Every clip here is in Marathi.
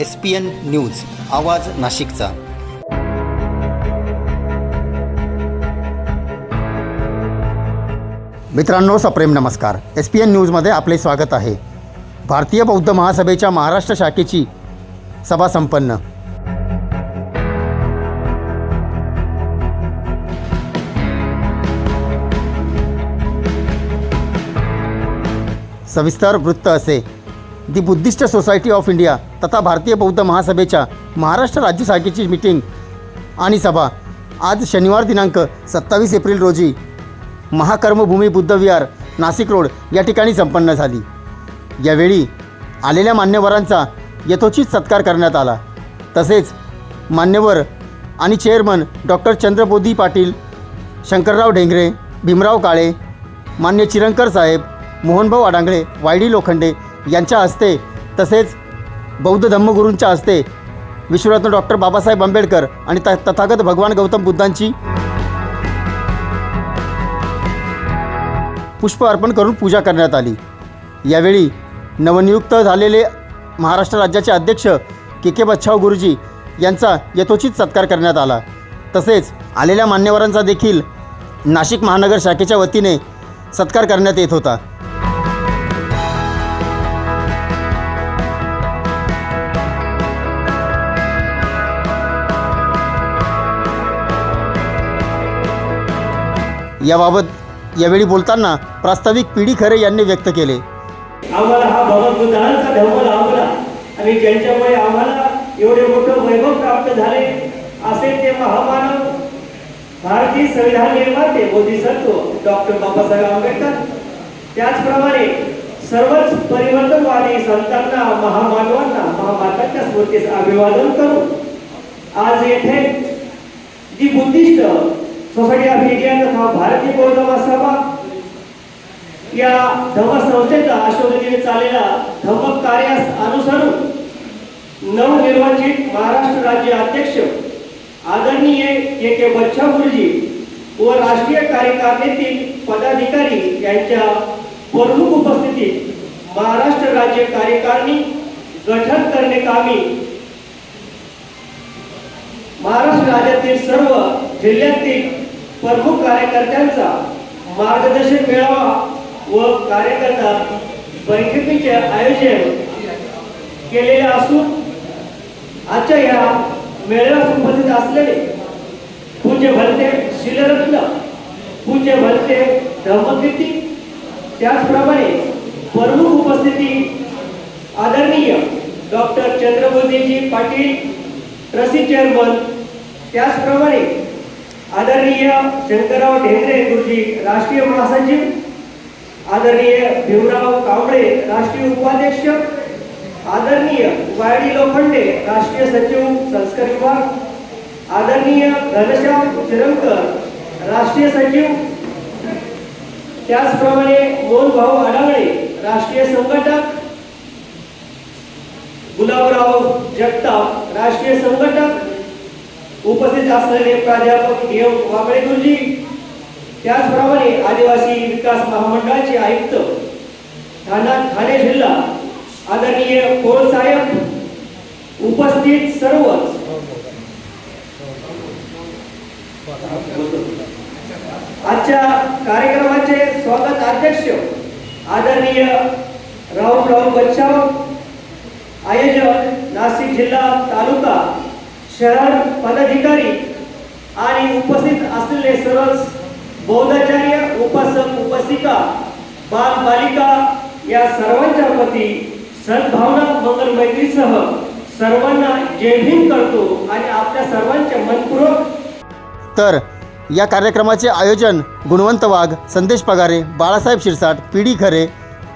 एस पी एन न्यूज आवाज नाशिकचा. मित्रांनो सप्रेम नमस्कार. एस पी एन न्यूजमध्ये आपले स्वागत आहे. भारतीय बौद्ध महासभेच्या महाराष्ट्र शाखेची सभा संपन्न. सविस्तर वृत्त असे. The Buddhist society of India तथा भारतीय बौद्ध महासभेच्या महाराष्ट्र राज्य शाखेची मीटिंग आणि सभा. आज शनिवार दिनांक सत्तावीस एप्रिल रोजी महाकर्मभूमी बुद्ध विहार नाशिक रोड या ठिकाणी संपन्न झाली. यावेळी आलेल्या मान्यवरांचा यथोचित सत्कार करण्यात आला. तसेच मान्यवर आणि चेअरमन डॉक्टर चंद्रबोधी पाटील शंकरराव ढेंगरे भीमराव काळे मान्य चिरंकर साहेब मोहनभाऊ आडांगळे वायडी लोखंडे यांच्या हस्ते तसेच बौद्ध धम्मगुरूंच्या हस्ते विश्वरत्न डॉक्टर बाबासाहेब आंबेडकर आणि त तथागत भगवान गौतम बुद्धांची पुष्प अर्पण करून पूजा करण्यात आली. यावेळी नवनियुक्त झालेले महाराष्ट्र राज्याचे अध्यक्ष के के बच्छाव गुरुजी यांचा यथोचित सत्कार करण्यात आला. तसेच आलेल्या मान्यवरांचा देखील नाशिक महानगर शाखेच्या वतीने सत्कार करण्यात येत होता. याबाबत यावेळी बोलताना प्रास्ताविक पिढी खरे यांनी व्यक्त केले. आम्हाला हा भगवद्गीतांचा धर्म लाभला. आणि ज्यांच्यामुळे आम्हाला एवढे मोठं वैभव प्राप्त झाले. असे ते महामानव भारतीय संविधान निर्माते बोधिसत्व डॉक्टर बाबासाहेब आंबेडकर. त्याचप्रमाणे सर्वच परिवर्तनवादी संतांना महामानवांना महामातांच्या स्मृतीस अभिवादन करू आज येथे जी बुद्धिस्ट सोसायटी ऑफ इंडियन तथा भारतीय बौद्ध महासभा या धर्मसंस्थेचा अशोकजीने चाललेला धम्म कार्यास अनुसरून नवनिर्वाचित महाराष्ट्र राज्य अध्यक्ष आदरणीय के के बच्छा गुरुजी व राष्ट्रीय कार्यकारिणीतील पदाधिकारी यांच्या प्रमुख उपस्थितीत महाराष्ट्र राज्य कार्यकारिणी गठन करणे कामी महाराष्ट्र राज्यातील सर्व जिल्ह्यातील प्रमुख कार्यकर्त्यांचा मार्गदर्शन मेळावा व कार्यकर्ता बैठकीचे आयोजन केलेले असून आजच्या या मेळाव्यास उपस्थित असलेले पूज्य भलते शिलरत्न पूज्य भलते धर्मकीर्ती त्याचप्रमाणे प्रमुख उपस्थिती आदरणीय डॉक्टर चंद्रबोधीजी पाटील ट्रस्टी चेअरमन त्याचप्रमाणे आदरणीय शंकरराव ढेंगरे गुरुजी राष्ट्रीय महासचिव. आदरणीय भीमराव कांबळे राष्ट्रीय उपाध्यक्ष. आदरणीय वायडी लोखंडे राष्ट्रीय सचिव संस्कार विभाग. आदरणीय घनश्याम चिरंकर राष्ट्रीय सचिव. त्याचप्रमाणे मोहन भाऊ राष्ट्रीय संघटक. गुलाबराव जगताप राष्ट्रीय संघटक. उपस्थित असलेले प्राध्यापक एम वाबळे गुरुजी त्याचप्रमाणे आदिवासी विकास महामंडळाचे आयुक्त ठाणा ठाणे जिल्हा आदरणीय पोळ साहेब उपस्थित सर्वच. आजच्या कार्यक्रमाचे स्वागत अध्यक्ष आदरणीय राहुलराव बच्चाव आयोजक नाशिक जिल्हा तालुका शहर पदाधिकारी आणि उपस्थित असलेले सर्व बौद्धाचार्य उपासक उपासिका बाल बालिका या सर्वांच्या वती सद्भावना मंगल मैत्रीसह सर्वांना जय भीम करतो आणि आपल्या सर्वांच्या मनपूर्वक तर या कार्यक्रमाचे आयोजन गुणवंत वाघ संदेश पगारे बाळासाहेब शिरसाट पी डी खरे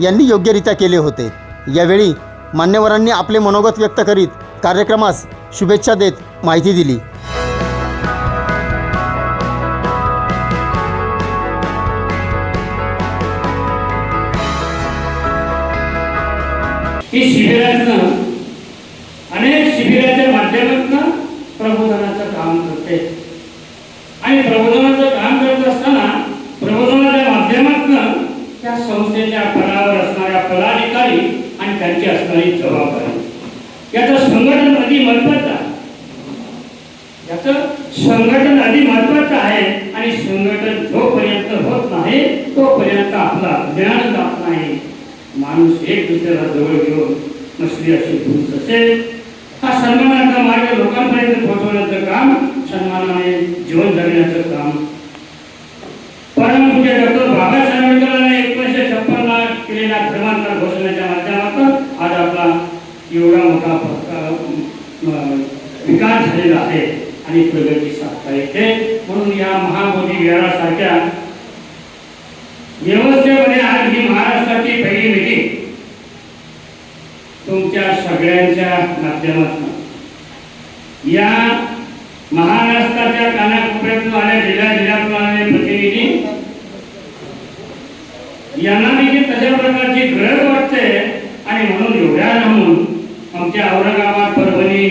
यांनी योग्यरित्या केले होते. यावेळी मान्यवरांनी आपले मनोगत व्यक्त करीत कार्यक्रमास शुभेच्छा देत माहिती दिली. ही शिबिरातनं अनेक शिबिराच्या माध्यमातून प्रबोधनाचं काम करते आणि प्रबोधनाचं काम करत असताना प्रबोधनाच्या माध्यमातून त्या संस्थेच्या पदावर असणाऱ्या पदाधिकारी आणि त्यांची असणारी जबाबदारी याचं संघटन महत्त्वाचा याच संघटन आधी महत्वाचं आहे आणि संघटन जोपर्यंत होत नाही तोपर्यंत आपला ज्ञान जात नाही. माणूस एक दुसऱ्याला जवळ घेऊन नसली अशी भूस असेल हा सन्मानाचा मार्ग लोकांपर्यंत पोहोचवण्याचं काम सन्मानाने जीवन जगण्याचं काम. परमपूज्य डॉक्टर बाबासाहेब आंबेडकरांना एकोणीसशे छप्पनला केलेल्या धर्मांतर घोषणेच्या माध्यमातून आज आपला एवढा मोठा झालेलं आहे आणि प्रगती साधता येते. म्हणून या महाबोधी विहारासारख्या व्यवस्थेमध्ये आज ही महाराष्ट्राची पहिली मिटिंग तुमच्या सगळ्यांच्या माध्यमातून. या महाराष्ट्राच्या कानाकोपऱ्यातून आल्या जिल्ह्या जिल्ह्यातून आलेले प्रतिनिधी यांना देखील तशा प्रकारची गरज वाटते आणि म्हणून एवढ्या राहून आमच्या औरंगाबाद परभणी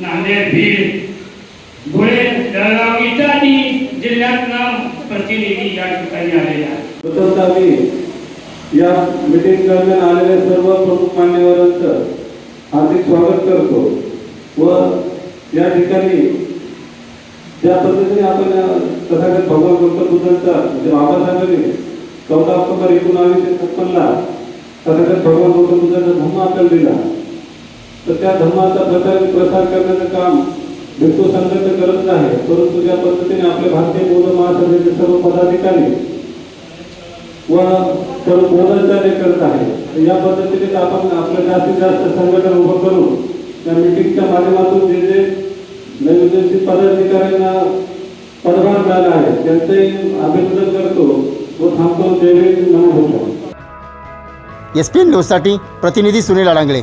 नांदेड बीड धुळे जळगाव इत्यादी जिल्ह्यातनं प्रतिनिधी या ठिकाणी आलेले आहेत. प्रथमतः मी या मिटिंग दरम्यान आलेल्या सर्व प्रमुख मान्यवरांचं हार्दिक स्वागत करतो व या ठिकाणी ज्या पद्धतीने आपण तथागत भगवान गौतम बुद्धांचा म्हणजे बाबासाहेबांनी चौदा ऑक्टोबर एकोणावीसशे छप्पनला तथागत भगवान गौतम बुद्धांचा धम्म आपल्याला दिला तर त्या धर्माचा प्रचार प्रसार करण्याचं काम भिक्खू संघ करत नाही परंतु ज्या पद्धतीने आपल्या भारतीय बौद्ध महासभेचे सर्व पदाधिकारी व सर्व बोधाचार्य करत आहे या पद्धतीने आपण आपलं जास्तीत जास्त संघटन उभं करून त्या मिटिंगच्या माध्यमातून जे जे नवीन पदाधिकाऱ्यांना पदभार झाला आहे त्यांचंही अभिनंदन करतो व थांबतो. जय नमो एस पी एन न्यूजसाठी प्रतिनिधी सुनील अडांगळे.